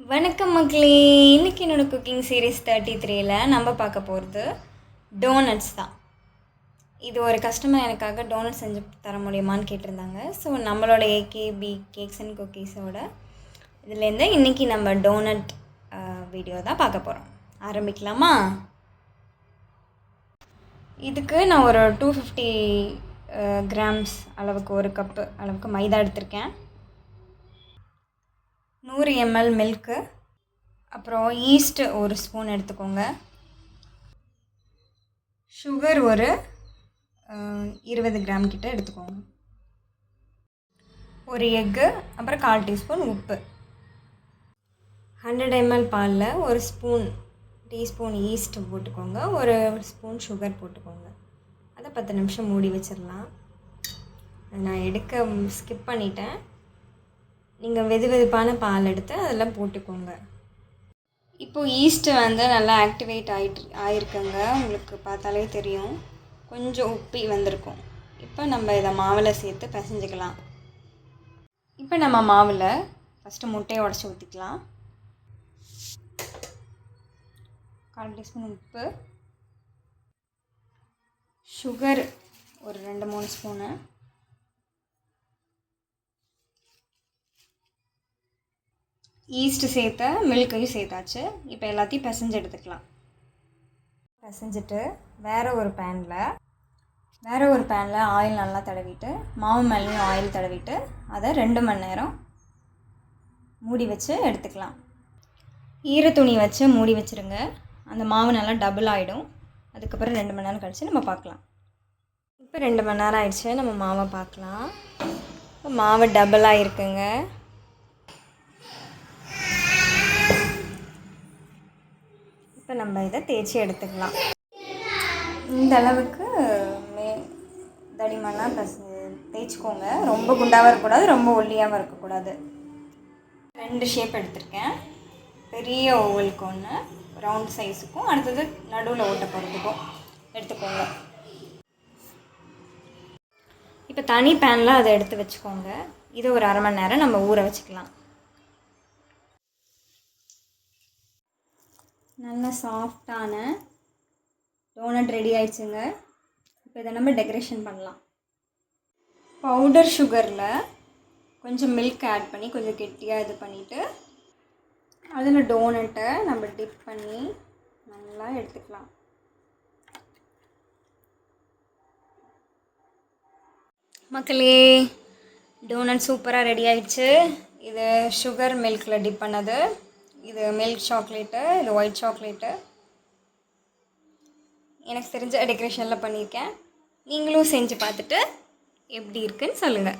வணக்கம் மக்களே இன்னைக்கு என்னோட குக்கிங் சீரீஸ் தேர்ட்டி த்ரீயில் நம்ம பார்க்க போகிறது டோனட்ஸ் தான். இது ஒரு கஸ்டமர் எனக்காக டோனட் செஞ்சு தர முடியுமான்னு கேட்டிருந்தாங்க. ஸோ நம்மளோட ஏகேபி கேக்ஸ் அண்ட் குக்கீஸோட இதுலேருந்து இன்றைக்கி நம்ம டோனட் வீடியோ தான் பார்க்க போகிறோம் ஆரம்பிக்கலாமா? இதுக்கு நான் ஒரு டூ ஃபிஃப்டி கிராம்ஸ் அளவுக்கு ஒரு கப்பு அளவுக்கு மைதா எடுத்திருக்கேன். நூறு எம்எல் மில்க்கு அப்புறம் ஈஸ்ட்டு ஒரு ஸ்பூன் எடுத்துக்கோங்க. சுகர் ஒரு இருபது கிராம் கிட்ட எடுத்துக்கோங்க. ஒரு எக்கு அப்புறம் கால் டீஸ்பூன் உப்பு. ஹண்ட்ரட் எம்எல் பாலில் ஒரு ஸ்பூன் டீஸ்பூன் ஈஸ்ட்டு போட்டுக்கோங்க. ஒரு ஸ்பூன் சுகர் போட்டுக்கோங்க. அதை பத்து நிமிஷம் மூடி வச்சிடலாம் நான் எடுக்க ஸ்கிப் பண்ணிட்டேன். நீங்கள் வெது வெதுப்பான பால் எடுத்து அதெல்லாம் போட்டுக்கோங்க. இப்போது ஈஸ்ட்டு வந்து நல்லா ஆக்டிவேட் ஆகிட்டு ஆயிருக்குங்க. உங்களுக்கு பார்த்தாலே தெரியும். கொஞ்சம் உப்பி வந்திருக்கும். இப்போ நம்ம இதை மாவில் சேர்த்து பிசைஞ்சிக்கலாம். இப்போ நம்ம மாவில் ஃபஸ்ட்டு முட்டையை உடச்சி ஊற்றிக்கலாம் கால் டீஸ்பூன் உப்பு. சுகர் ஒரு ரெண்டு மூணு ஸ்பூனு. ஈஸ்ட்டு சேர்த்த மில்க்கையும் சேர்த்தாச்சு. இப்போ எல்லாத்தையும் பிசைஞ்சு எடுத்துக்கலாம். பிசைஞ்சிட்டு வேறு ஒரு பேனில் வேறு ஒரு பேனில் ஆயில் நல்லா தடவிட்டு மாவு மேலேயும் ஆயில் தடவிட்டு அதை ரெண்டு மணி நேரம் மூடி வச்சு எடுத்துக்கலாம். ஈர துணி வச்சு மூடி வச்சுருங்க. அந்த மாவு நல்லா டபுள் ஆகிடும் அதுக்கப்புறம் ரெண்டு மணி நேரம் கழித்து நம்ம பார்க்கலாம். இப்போ ரெண்டு மணி நேரம் ஆயிடுச்சு. நம்ம மாவை பார்க்கலாம். இப்போ மாவு டபுள் ஆகிருக்குங்க இப்போ நம்ம இதை தேய்ச்சி எடுத்துக்கலாம். இந்த அளவுக்கு மே தடிமனாக பஸ் தேய்ச்சிக்கோங்க. ரொம்ப குண்டாகவும் இருக்கக்கூடாது ரொம்ப ஒல்லியாகவும் இருக்கக்கூடாது. ரெண்டு ஷேப் எடுத்திருக்கேன். பெரிய ஓவலுக்கு ஒன்று ரவுண்ட் சைஸுக்கும் அடுத்தது நடுவில் ஓட்ட போகிறதுக்கும் எடுத்துக்கோங்க. இப்போ தனி பேனில் அதை எடுத்து வச்சுக்கோங்க. இதை ஒரு அரை மணி நேரம் நம்ம ஊற வச்சுக்கலாம். நல்ல சாஃப்டான டோனட் ரெடி ஆயிடுச்சுங்க. இப்போ இதை நம்ம டெக்கரேஷன் பண்ணலாம். பவுடர் சுகரில் கொஞ்சம் மில்க் ஆட் பண்ணி கொஞ்சம் கெட்டியாக இது பண்ணிவிட்டு அதில் டோனட்டை நம்ம டிப் பண்ணி நல்லா எடுத்துக்கலாம். மக்களே டோனட் சூப்பராக ரெடி ஆயிடுச்சு. இது சுகர் மில்கில் டிப் பண்ணது. இது மில்க் சாக்லேட்டு இது ஒயிட் சாக்லேட்டு எனக்கு தெரிஞ்ச டெக்கரேஷனில் பண்ணியிருக்கேன். நீங்களும் செஞ்சு பார்த்துட்டு எப்படி இருக்குன்னு சொல்லுங்கள்